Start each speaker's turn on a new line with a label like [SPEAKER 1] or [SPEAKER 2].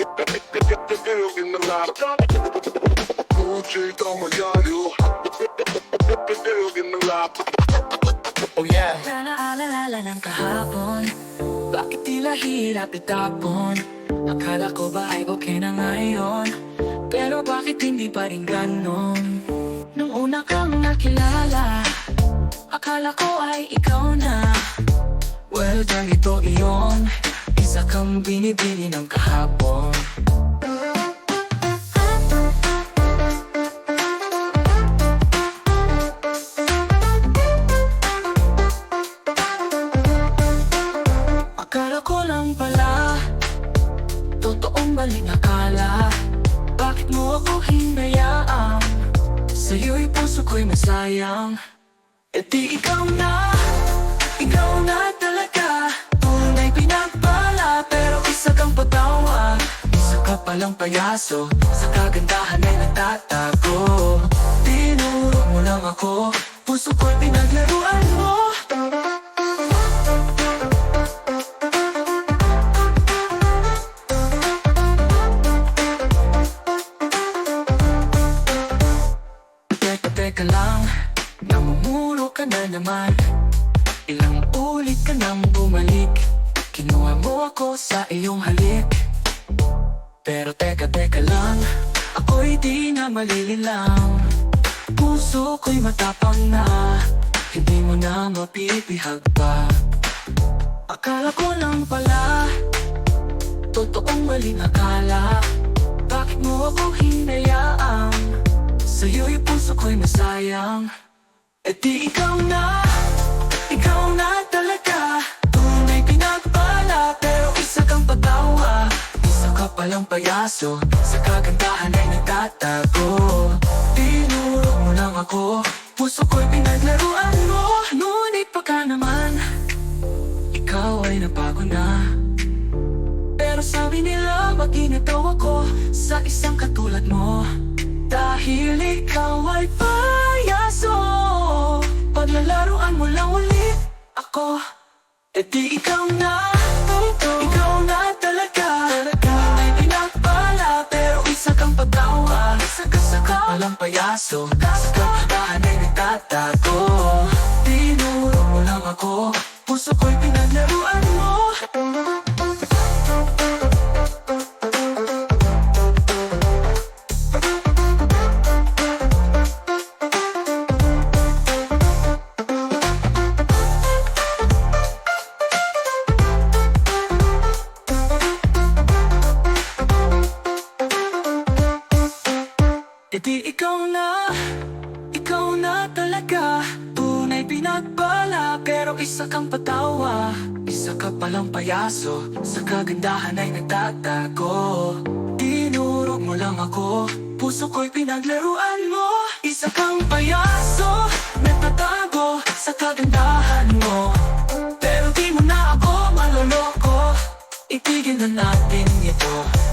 [SPEAKER 1] in the lap. Gucci, don't got you. in the lap. Oh yeah.
[SPEAKER 2] Bakit tila hirap Akala ko ba ay ngayon Pero bakit hindi pa rin ganon Nung una kang nakilala Akala ko ay ikaw na Well, ganito iyon Isa kang binibini ng kahapon. Akala ko lang pala Totoong maling akala Bakit mo ako hinayaan? Sa'yo'y puso ko'y masayang. E di ikaw na Ikaw na palang payaso. Sa kagandahan ay nagtatago. Tinuro mo lang ako. Puso ko'y pinaglaruan mo. Teka, teka lang. Namumuro ka na naman. Ilang ulit ka nang bumalik? Kinuha mo ako sa iyong halik Pero teka, teka lang. Ako'y di na malililang Puso ko'y matapang na. Hindi mo na mapipihag pa. Akala ko lang pala Totoong maling akala. Bakit mo ako hinayaan? Sa'yo'y puso ko'y masayang. E di ikaw na Ikaw na talaga palang payaso. Sa kagandahan ay nagtatago. Tinuro mo lang ako. Puso ko'y pinaglaruan mo. Ngunit baka naman Ikaw ay nabago na. Pero sabi nila mag-ingat daw ako Sa isang katulad mo. Dahil ikaw ay payaso. Paglalaruan mo lang ulit ako. E di ikaw na sa kapalang payaso Sa kapatahan ay nagtatago. Tinuro mo lang ako. Puso ko'y pinaglaruan E di ikaw na, ikaw na talaga. Tunay pinagpala pero isa kang patawa. Isa ka palang payaso, sa kagandahan ay nagtatago. Tinuro mo lang ako, puso ko'y pinaglaruan mo. Isa kang payaso, nagtatago sa kagandahan mo. Pero di mo na ako maloloko. Itigil na natin ito